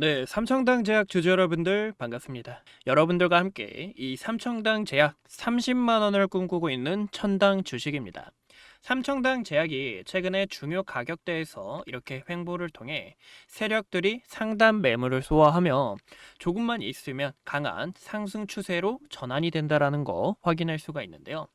네, 삼청당 제약 주주 여러분들 반갑습니다. 여러분들과 함께 이 삼청당 제약 30만 원을 꿈꾸고 있는 천당 주식입니다. 삼청당 제약이 최근에 중요 가격대에서 이렇게 횡보를 통해 세력들이 상단 매물을 소화하며 조금만 있으면 강한 상승 추세로 전환이 된다라는 거 확인할 수가 있는데요.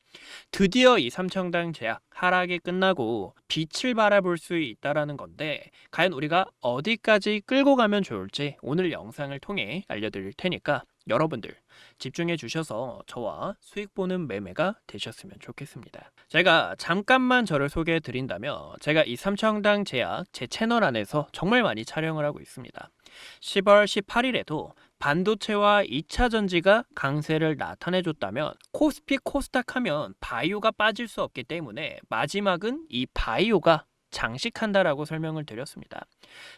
드디어 이 삼청당 제약 하락이 끝나고 빛을 바라볼 수 있다라는 건데 과연 우리가 어디까지 끌고 가면 좋을지 오늘 영상을 통해 알려드릴 테니까 여러분들 집중해 주셔서 저와 수익 보는 매매가 되셨으면 좋겠습니다. 제가 잠깐만 저를 소개해 드린다면 제가 이 삼청당 제약 제 채널 안에서 정말 많이 촬영을 하고 있습니다. 10월 18일에도 반도체와 2차 전지가 강세를 나타내 줬다면 코스피 코스닥 하면 바이오가 빠질 수 없기 때문에 마지막은 이 바이오가 장식한다라고 설명을 드렸습니다.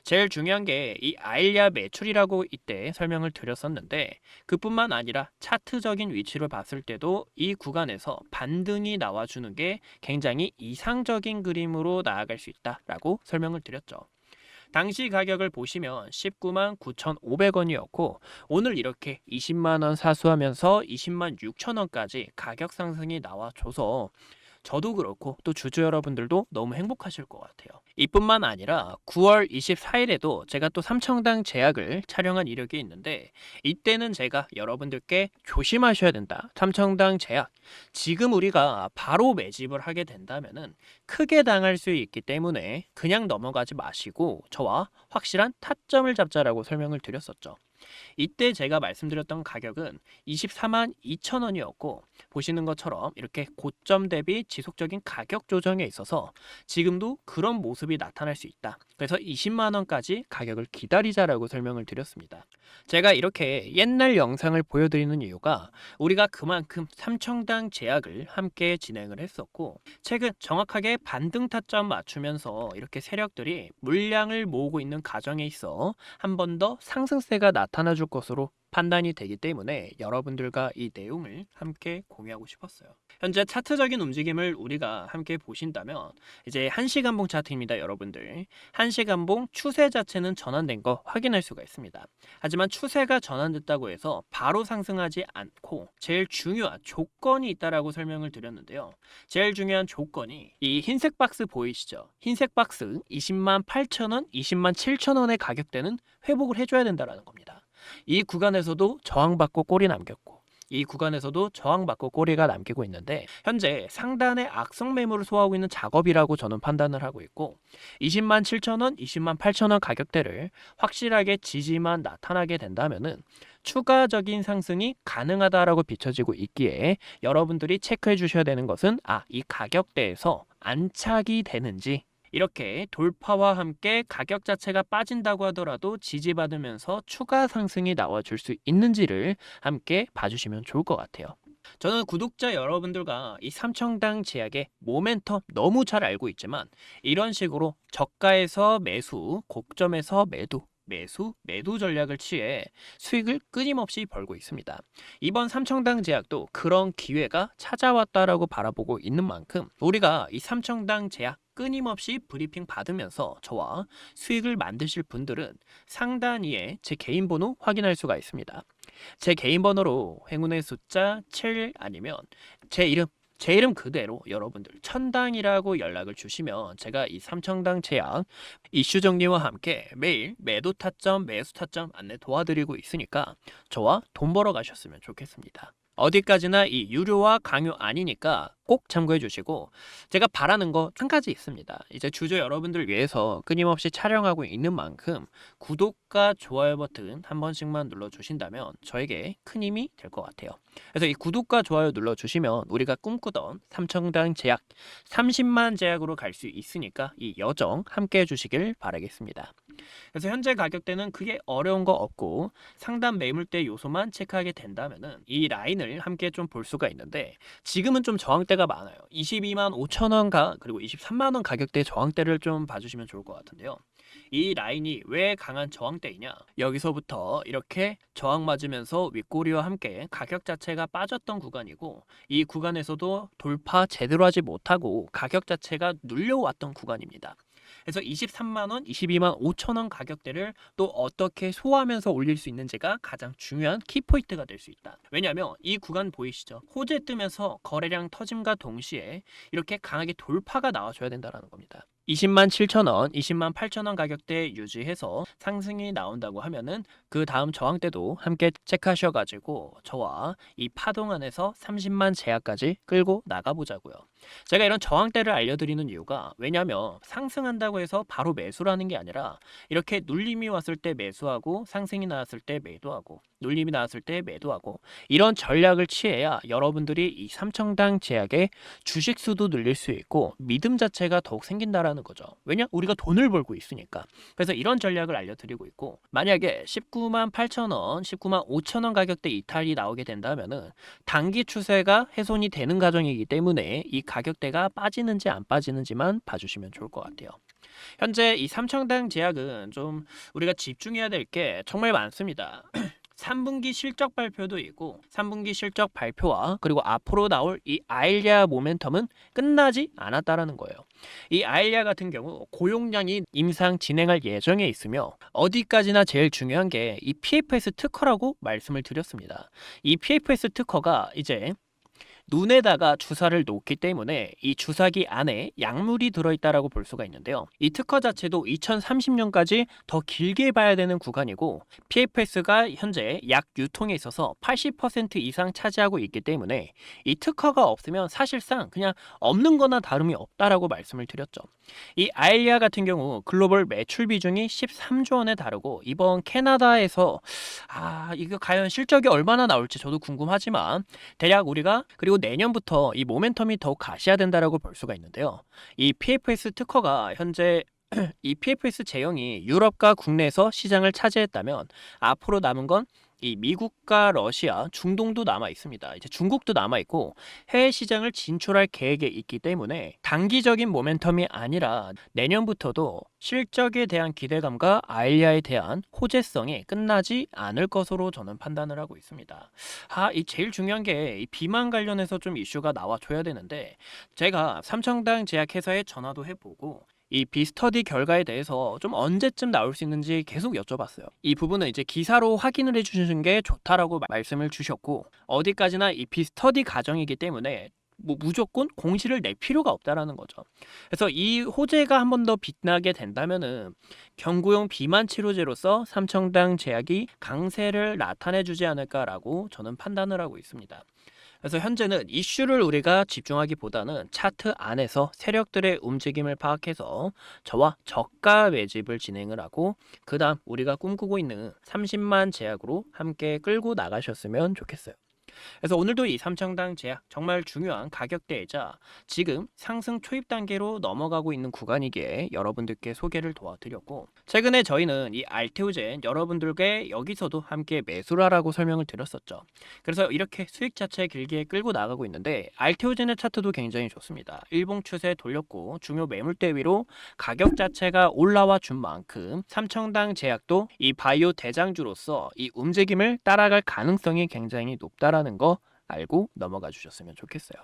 제일 중요한 게 이 아일리아 매출이라고 이때 설명을 드렸었는데 그뿐만 아니라 차트적인 위치를 봤을 때도 이 구간에서 반등이 나와주는 게 굉장히 이상적인 그림으로 나아갈 수 있다라고 설명을 드렸죠. 당시 가격을 보시면 19만 9,500원이었고 오늘 이렇게 20만 원 사수하면서 20만 6천 원까지 가격 상승이 나와줘서 저도 그렇고 또 주주 여러분들도 너무 행복하실 것 같아요. 이뿐만 아니라 9월 24일에도 제가 또 삼청당 제약을 촬영한 이력이 있는데 이때는 제가 여러분들께 조심하셔야 된다. 삼청당 제약 지금 우리가 바로 매집을 하게 된다면은 크게 당할 수 있기 때문에 그냥 넘어가지 마시고 저와 확실한 타점을 잡자라고 설명을 드렸었죠. 이때 제가 말씀드렸던 가격은 24만 2천 원이었고 보시는 것처럼 이렇게 고점 대비 지속적인 가격 조정에 있어서 지금도 그런 모습이 나타날 수 있다. 그래서 20만 원까지 가격을 기다리자라고 설명을 드렸습니다. 제가 이렇게 옛날 영상을 보여드리는 이유가 우리가 그만큼 삼청당 제약을 함께 진행을 했었고 최근 정확하게 반등 타점 맞추면서 이렇게 세력들이 물량을 모으고 있는 과정에 있어 한 번 더 상승세가 나타나 줄 것으로 판단이 되기 때문에 여러분들과 이 내용을 함께 공유하고 싶었어요. 현재 차트적인 움직임을 우리가 함께 보신다면 이제 1시간봉 차트입니다, 여러분들. 1시간봉 추세 자체는 전환된 거 확인할 수가 있습니다. 하지만 추세가 전환됐다고 해서 바로 상승하지 않고 제일 중요한 조건이 있다라고 설명을 드렸는데요. 제일 중요한 조건이 이 흰색 박스 보이시죠? 흰색 박스 20만 8천 원, 20만 7천 원의 가격대는 회복을 해줘야 된다라는 겁니다. 이 구간에서도 저항받고 꼬리 남겼고 이 구간에서도 저항받고 꼬리가 남기고 있는데 현재 상단의 악성 매물을 소화하고 있는 작업이라고 저는 판단을 하고 있고 20만 7천 원, 20만 8천 원 가격대를 확실하게 지지만 나타나게 된다면은 추가적인 상승이 가능하다라고 비춰지고 있기에 여러분들이 체크해 주셔야 되는 것은 아, 이 가격대에서 안착이 되는지 이렇게 돌파와 함께 가격 자체가 빠진다고 하더라도 지지받으면서 추가 상승이 나와줄 수 있는지를 함께 봐주시면 좋을 것 같아요. 저는 구독자 여러분들과 이 삼청당 제약의 모멘텀 너무 잘 알고 있지만 이런 식으로 저가에서 매수, 고점에서 매도, 매수, 매도 전략을 취해 수익을 끊임없이 벌고 있습니다. 이번 삼청당 제약도 그런 기회가 찾아왔다라고 바라보고 있는 만큼 우리가 이 삼청당 제약 끊임없이 브리핑 받으면서 저와 수익을 만드실 분들은 상단 위에 제 개인 번호 확인할 수가 있습니다. 제 개인 번호로 행운의 숫자 7 아니면 제 이름 제 이름 그대로 여러분들 천당이라고 연락을 주시면 제가 이 삼청당 제약 이슈 정리와 함께 매일 매도 타점 매수 타점 안내 도와드리고 있으니까 저와 돈 벌어 가셨으면 좋겠습니다. 어디까지나 이 유료와 강요 아니니까 꼭 참고해 주시고 제가 바라는 거 한 가지 있습니다. 이제 주주 여러분들 위해서 끊임없이 촬영하고 있는 만큼 구독과 좋아요 버튼 한 번씩만 눌러 주신다면 저에게 큰 힘이 될 것 같아요. 그래서 이 구독과 좋아요 눌러 주시면 우리가 꿈꾸던 삼청당 제약 30만 제약으로 갈 수 있으니까 이 여정 함께 해 주시길 바라겠습니다. 그래서 현재 가격대는 크게 어려운 거 없고 상단 매물대 요소만 체크하게 된다면은 이 라인을 함께 좀 볼 수가 있는데 지금은 좀 저항대가 많아요. 22만 5천 원가 그리고 23만 원 가격대 저항대를 좀 봐주시면 좋을 것 같은데요. 이 라인이 왜 강한 저항대이냐? 여기서부터 이렇게 저항 맞으면서 윗꼬리와 함께 가격 자체가 빠졌던 구간이고 이 구간에서도 돌파 제대로 하지 못하고 가격 자체가 눌려왔던 구간입니다. 그래서 23만 원, 22만 5천 5천 원 가격대를 또 어떻게 소화하면서 올릴 수 있는지가 가장 중요한 키포인트가 될 수 있다. 왜냐하면 이 구간 보이시죠? 호재 뜨면서 거래량 터짐과 동시에 이렇게 강하게 돌파가 나와줘야 된다는 겁니다. 20만 7천 원, 20만 8천 원 가격대 유지해서 상승이 나온다고 하면은 그 다음 저항 때도 함께 체크하셔가지고 저와 이 파동 안에서 30만 제약까지 끌고 나가보자고요. 제가 이런 저항대를 알려드리는 이유가 왜냐하면 상승한다고 해서 바로 매수라는 게 아니라 이렇게 눌림이 왔을 때 매수하고 상승이 나왔을 때 매도하고 눌림이 나왔을 때 매도하고 이런 전략을 취해야 여러분들이 이 삼청당 제약의 주식 수도 늘릴 수 있고 믿음 자체가 더욱 생긴다라는 거죠. 왜냐? 우리가 돈을 벌고 있으니까. 그래서 이런 전략을 알려드리고 있고 만약에 19만 8천 원, 19만 5천 원 가격대 이탈이 나오게 된다면은 단기 추세가 훼손이 되는 과정이기 때문에 이 가격대가 빠지는지 안 빠지는지만 봐주시면 좋을 것 같아요. 현재 이 삼청당 제약은 좀 우리가 집중해야 될 게 정말 많습니다. 3분기 실적 발표도 있고 3분기 실적 발표와 그리고 앞으로 나올 이 아일리아 모멘텀은 끝나지 않았다라는 거예요. 이 아일리아 같은 경우 고용량이 임상 진행할 예정에 있으며 어디까지나 제일 중요한 게 이 PFS 특허라고 말씀을 드렸습니다. 이 PFS 특허가 이제 눈에다가 주사를 놓기 때문에 이 주사기 안에 약물이 들어있다라고 볼 수가 있는데요. 이 특허 자체도 2030년까지 더 길게 봐야 되는 구간이고 PFS가 현재 약 유통에 있어서 80% 이상 차지하고 있기 때문에 이 특허가 없으면 사실상 그냥 없는 거나 다름이 없다라고 말씀을 드렸죠. 이 아일리아 같은 경우 글로벌 매출 비중이 13조 원에 다르고 이번 캐나다에서 아 이거 과연 실적이 얼마나 나올지 저도 궁금하지만 대략 우리가 그리고 내년부터 이 모멘텀이 더욱 가시화된다라고 볼 수가 있는데요. 이 PFS 특허가 현재 이 PFS 제형이 유럽과 국내에서 시장을 차지했다면 앞으로 남은 건 이 미국과 러시아, 중동도 남아 있습니다. 이제 중국도 남아 있고 해외 시장을 진출할 계획에 있기 때문에 단기적인 모멘텀이 아니라 내년부터도 실적에 대한 기대감과 아일리아에 대한 호재성이 끝나지 않을 것으로 저는 판단을 하고 있습니다. 아, 이 제일 중요한 게 이 비만 관련해서 좀 이슈가 나와줘야 되는데 제가 삼청당 제약회사에 전화도 해보고 이 비스터디 결과에 대해서 좀 언제쯤 나올 수 있는지 계속 여쭤봤어요. 이 부분은 이제 기사로 확인을 해주시는 게 좋다라고 마- 말씀을 주셨고 어디까지나 이 비스터디 과정이기 때문에 뭐 무조건 공시를 낼 필요가 없다라는 거죠. 그래서 이 호재가 한 번 더 빛나게 된다면은 경구용 비만 치료제로서 삼청당 제약이 강세를 나타내 주지 않을까라고 저는 판단을 하고 있습니다. 그래서 현재는 이슈를 우리가 집중하기보다는 차트 안에서 세력들의 움직임을 파악해서 저와 저가 매집을 진행을 하고 그 다음 우리가 꿈꾸고 있는 30만 제약으로 함께 끌고 나가셨으면 좋겠어요. 그래서 오늘도 이 삼청당 제약 정말 중요한 가격대이자 지금 상승 초입 단계로 넘어가고 있는 구간이기에 여러분들께 소개를 도와드렸고 최근에 저희는 이 알테오젠 여러분들께 여기서도 함께 매수를 하라고 설명을 드렸었죠. 그래서 이렇게 수익 자체 길게 끌고 나가고 있는데 알테오젠의 차트도 굉장히 좋습니다. 일봉 추세 돌렸고 중요 매물대 위로 가격 자체가 올라와 준 만큼 삼청당 제약도 이 바이오 대장주로서 이 움직임을 따라갈 가능성이 굉장히 높다라 는 거 알고 넘어가 주셨으면 좋겠어요.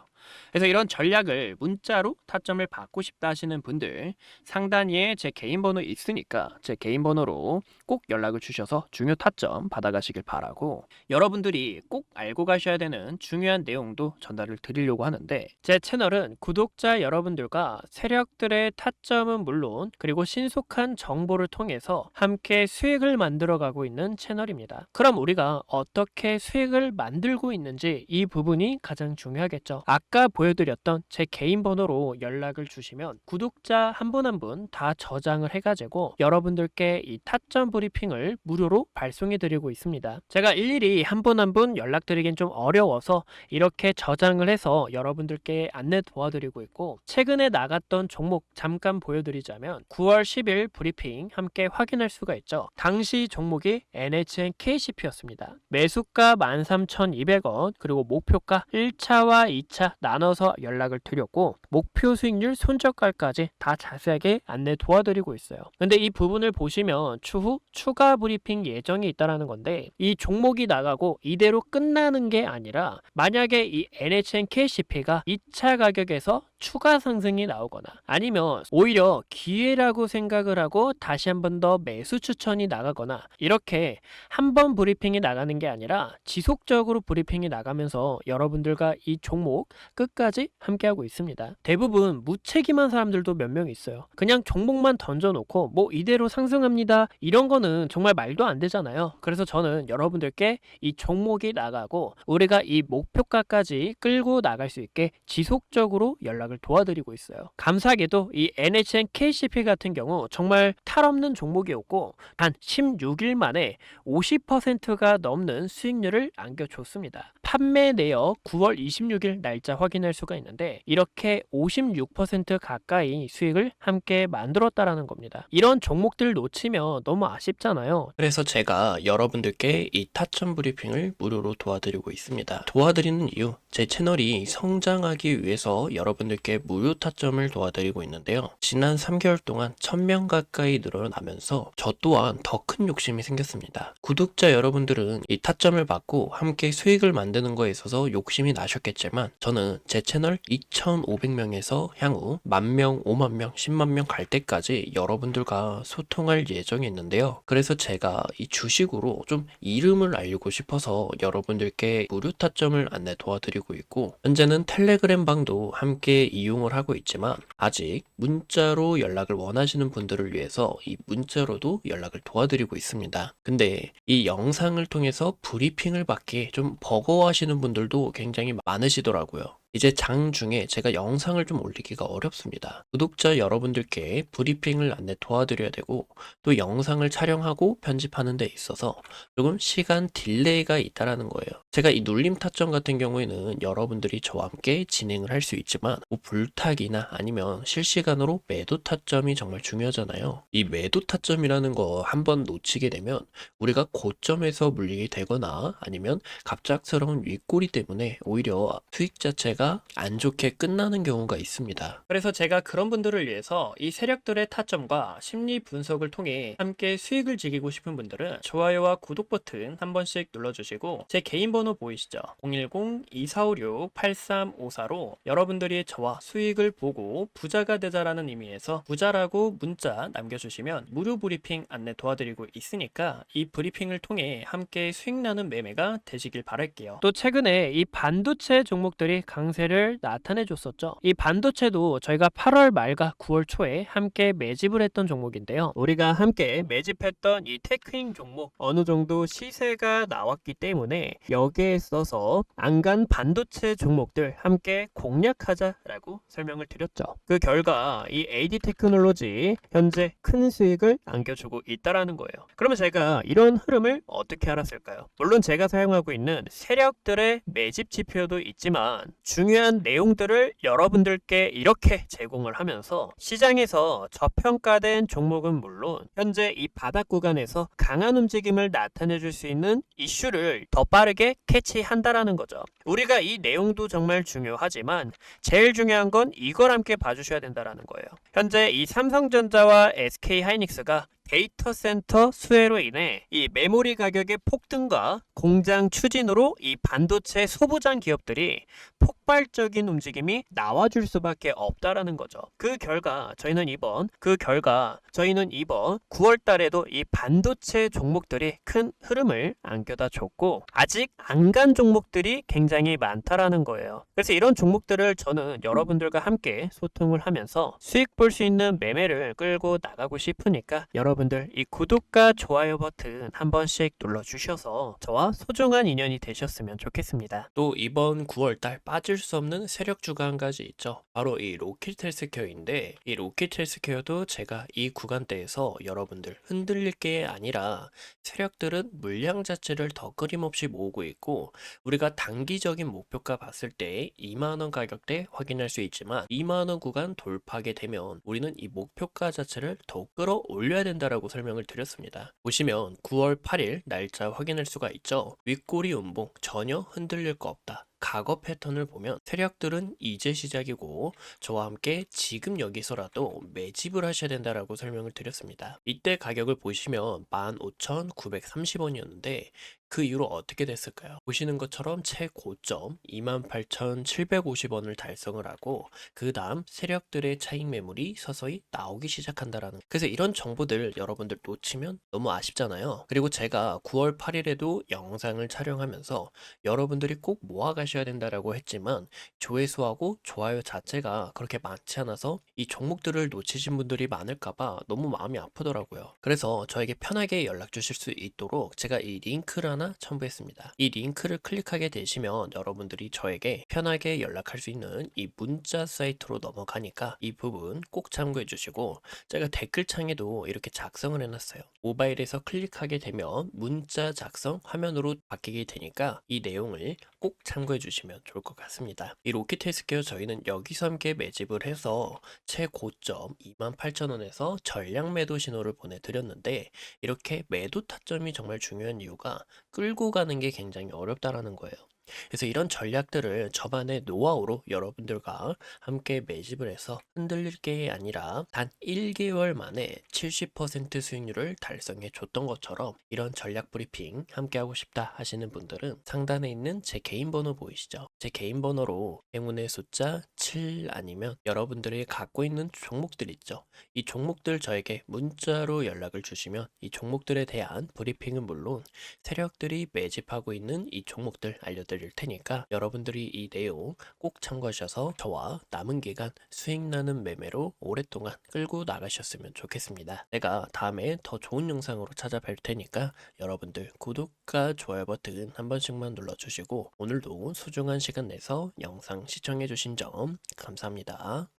그래서 이런 전략을 문자로 타점을 받고 싶다 하시는 분들 상단위에 제 개인 번호 있으니까 제 개인 번호로 꼭 연락을 주셔서 중요 타점 받아가시길 바라고 여러분들이 꼭 알고 가셔야 되는 중요한 내용도 전달을 드리려고 하는데 제 채널은 구독자 여러분들과 세력들의 타점은 물론 그리고 신속한 정보를 통해서 함께 수익을 만들어가고 있는 채널입니다. 그럼 우리가 어떻게 수익을 만들고 있는지 이 부분이 가장 중요하겠죠. 아까 보여드렸던 제 개인 번호로 연락을 주시면 구독자 한 분 한 분 다 저장을 해가지고 여러분들께 이 타점 브리핑을 무료로 발송해드리고 있습니다. 제가 일일이 한 분 한 분 연락드리긴 좀 어려워서 이렇게 저장을 해서 여러분들께 안내 도와드리고 있고 최근에 나갔던 종목 잠깐 보여드리자면 9월 10일 브리핑 함께 확인할 수가 있죠. 당시 종목이 NHN KCP였습니다. 매수가 13,200원 그리고 목표가 1차와 2차 나눠서 연락을 드렸고 목표 수익률 손절가까지 다 자세하게 안내 도와드리고 있어요. 근데 이 부분을 보시면 추후 추가 브리핑 예정이 있다라는 건데 이 종목이 나가고 이대로 끝나는 게 아니라 만약에 이 NHN KCP가 2차 가격에서 추가 상승이 나오거나 아니면 오히려 기회라고 생각을 하고 다시 한 번 더 매수 추천이 나가거나 이렇게 한 번 브리핑이 나가는 게 아니라 지속적으로 브리핑이 나가면서 여러분들과 이 종목 끝까지 함께하고 있습니다. 대부분 무책임한 사람들도 몇 명 있어요. 그냥 종목만 던져놓고 뭐 이대로 상승합니다. 이런 거는 정말 말도 안 되잖아요. 그래서 저는 여러분들께 이 종목이 나가고 우리가 이 목표가까지 끌고 나갈 수 있게 지속적으로 연락을 도와드리고 있어요. 감사하게도 이 NHN KCP 같은 경우 정말 탈 없는 종목이었고 한 16일 만에 50%가 넘는 수익률을 안겨줬습니다. 판매 내역 9월 26일 날짜 확인할 수가 있는데 이렇게 56% 가까이 수익을 함께 만들었다라는 겁니다. 이런 종목들 놓치면 너무 아쉽잖아요. 그래서 제가 여러분들께 이 타점 브리핑을 무료로 도와드리고 있습니다. 도와드리는 이유, 제 채널이 성장하기 위해서 여러분들께 무료 타점을 도와드리고 있는데요. 지난 3개월 동안 1000명 가까이 늘어나면서 저 또한 더 큰 욕심이 생겼습니다. 구독자 여러분들은 이 타점을 받고 함께 수익을 만드는 거에 있어서 욕심이 나셨겠지만 저는 제 채널 2,500명에서 향후 만명, 5만 명, 10만 명 갈 때까지 여러분들과 소통할 예정이 있는데요. 그래서 제가 이 주식으로 좀 이름을 알리고 싶어서 여러분들께 무료 타점을 안내 도와드리고 있고 현재는 텔레그램 방도 함께 이용을 하고 있지만 아직 문자로 연락을 원하시는 분들을 위해서 이 문자로도 연락을 도와드리고 있습니다. 근데 이 영상을 통해서 브리핑을 받기 좀 버거워 하시는 분들도 굉장히 많으시더라고요. 이제 장 중에 제가 영상을 좀 올리기가 어렵습니다. 구독자 여러분들께 브리핑을 안내 도와드려야 되고 또 영상을 촬영하고 편집하는 데 있어서 조금 시간 딜레이가 있다라는 거예요. 제가 이 눌림 타점 같은 경우에는 여러분들이 저와 함께 진행을 할 수 있지만 뭐 불타기나 아니면 실시간으로 매도 타점이 정말 중요하잖아요. 이 매도 타점이라는 거 한번 놓치게 되면 우리가 고점에서 물리게 되거나 아니면 갑작스러운 윗꼬리 때문에 오히려 수익 자체가 안 좋게 끝나는 경우가 있습니다. 그래서 제가 그런 분들을 위해서 이 세력들의 타점과 심리 분석을 통해 함께 수익을 지키고 싶은 분들은 좋아요와 구독 버튼 한 번씩 눌러주시고 제 개인 번호 보이시죠? 010-2456-8354로 여러분들이 저와 수익을 보고 부자가 되자라는 의미에서 부자라고 문자 남겨주시면 무료 브리핑 안내 도와드리고 있으니까 이 브리핑을 통해 함께 수익 나는 매매가 되시길 바랄게요. 또 최근에 이 반도체 종목들이 강 세를 나타내 줬었죠. 이 반도체도 저희가 8월 말과 9월 초에 함께 매집을 했던 종목인데요. 우리가 함께 매집했던 이 테크인 종목 어느 정도 시세가 나왔기 때문에 여기에 써서 안간 반도체 종목들 함께 공략하자라고 설명을 드렸죠. 그 결과 이 AD 테크놀로지 현재 큰 수익을 안겨주고 있다라는 거예요. 그러면 제가 이런 흐름을 어떻게 알았을까요? 물론 제가 사용하고 있는 세력들의 매집 지표도 있지만 중요한 내용들을 여러분들께 이렇게 제공을 하면서 시장에서 저평가된 종목은 물론 현재 이 바닥 구간에서 강한 움직임을 나타내 줄 수 있는 이슈를 더 빠르게 캐치한다라는 거죠. 우리가 이 내용도 정말 중요하지만 제일 중요한 건 이걸 함께 봐주셔야 된다라는 거예요. 현재 이 삼성전자와 SK 하이닉스가 데이터 센터 수혜로 인해 이 메모리 가격의 폭등과 공장 추진으로 이 반도체 소부장 기업들이 폭발적인 움직임이 나와줄 수밖에 없다라는 거죠. 그 결과 저희는 이번 그 결과 저희는 이번 9월 달에도 이 반도체 종목들이 큰 흐름을 안겨다 줬고 아직 안 간 종목들이 굉장히 많다라는 거예요. 그래서 이런 종목들을 저는 여러분들과 함께 소통을 하면서 수익 볼 수 있는 매매를 끌고 나가고 싶으니까 여러분 들 이 구독과 좋아요 버튼 한 번씩 눌러 주셔서 저와 소중한 인연이 되셨으면 좋겠습니다. 또 이번 9월달 빠질 수 없는 세력 주가 한 가지 있죠. 바로 이 로켓 헬스케어인데 이 로켓 헬스케어도 제가 이 구간대에서 여러분들 흔들릴 게 아니라 세력들은 물량 자체를 더 끊임없이 모으고 있고 우리가 단기적인 목표가 봤을 때 2만원 가격대 확인할 수 있지만 2만원 구간 돌파하게 되면 우리는 이 목표가 자체를 더욱 끌어올려야 된다 라고 설명을 드렸습니다. 보시면 9월 8일 날짜 확인할 수가 있죠. 윗꼬리 운봉 전혀 흔들릴 거 없다. 과거 패턴을 보면 세력들은 이제 시작이고 저와 함께 지금 여기서라도 매집을 하셔야 된다라고 설명을 드렸습니다. 이때 가격을 보시면 15,930원이었는데 그 이후로 어떻게 됐을까요? 보시는 것처럼 최고점 28,750원을 달성을 하고 그 다음 세력들의 차익 매물이 서서히 나오기 시작한다라는 그래서 이런 정보들 여러분들 놓치면 너무 아쉽잖아요. 그리고 제가 9월 8일에도 영상을 촬영하면서 여러분들이 꼭 모아가 셔야 된다라고 했지만 조회수하고 좋아요 자체가 그렇게 많지 않아서 이 종목들을 놓치신 분들이 많을까봐 너무 마음이 아프더라고요. 그래서 저에게 편하게 연락 주실 수 있도록 제가 이 링크를 하나 첨부했습니다. 이 링크를 클릭하게 되시면 여러분들이 저에게 편하게 연락할 수 있는 이 문자 사이트로 넘어가니까 이 부분 꼭 참고해 주시고 제가 댓글창에도 이렇게 작성을 해놨어요. 모바일에서 클릭하게 되면 문자 작성 화면으로 바뀌게 되니까 이 내용을 꼭 참고해 주시면 좋을 것 같습니다. 이 로켓 헬스케어 저희는 여기서 함께 매집을 해서 최고점 28,000원에서 전량 매도 신호를 보내드렸는데 이렇게 매도 타점이 정말 중요한 이유가 끌고 가는 게 굉장히 어렵다라는 거예요. 그래서 이런 전략들을 저만의 노하우로 여러분들과 함께 매집을 해서 흔들릴 게 아니라 단 1개월 만에 70% 수익률을 달성해 줬던 것처럼 이런 전략 브리핑 함께 하고 싶다 하시는 분들은 상단에 있는 제 개인 번호 보이시죠? 제 개인 번호로 행운의 숫자 7 아니면 여러분들이 갖고 있는 종목들 있죠? 이 종목들 저에게 문자로 연락을 주시면 이 종목들에 대한 브리핑은 물론 세력들이 매집하고 있는 이 종목들 알려 드릴 테니까 여러분들이 이 내용 꼭 참고하셔서 저와 남은 기간 수익 나는 매매로 오랫동안 끌고 나가셨으면 좋겠습니다. 내가 다음에 더 좋은 영상으로 찾아뵐 테니까 여러분들 구독과 좋아요 버튼 한 번씩만 눌러주시고 오늘도 소중한 시간 내서 영상 시청해주신 점 감사합니다.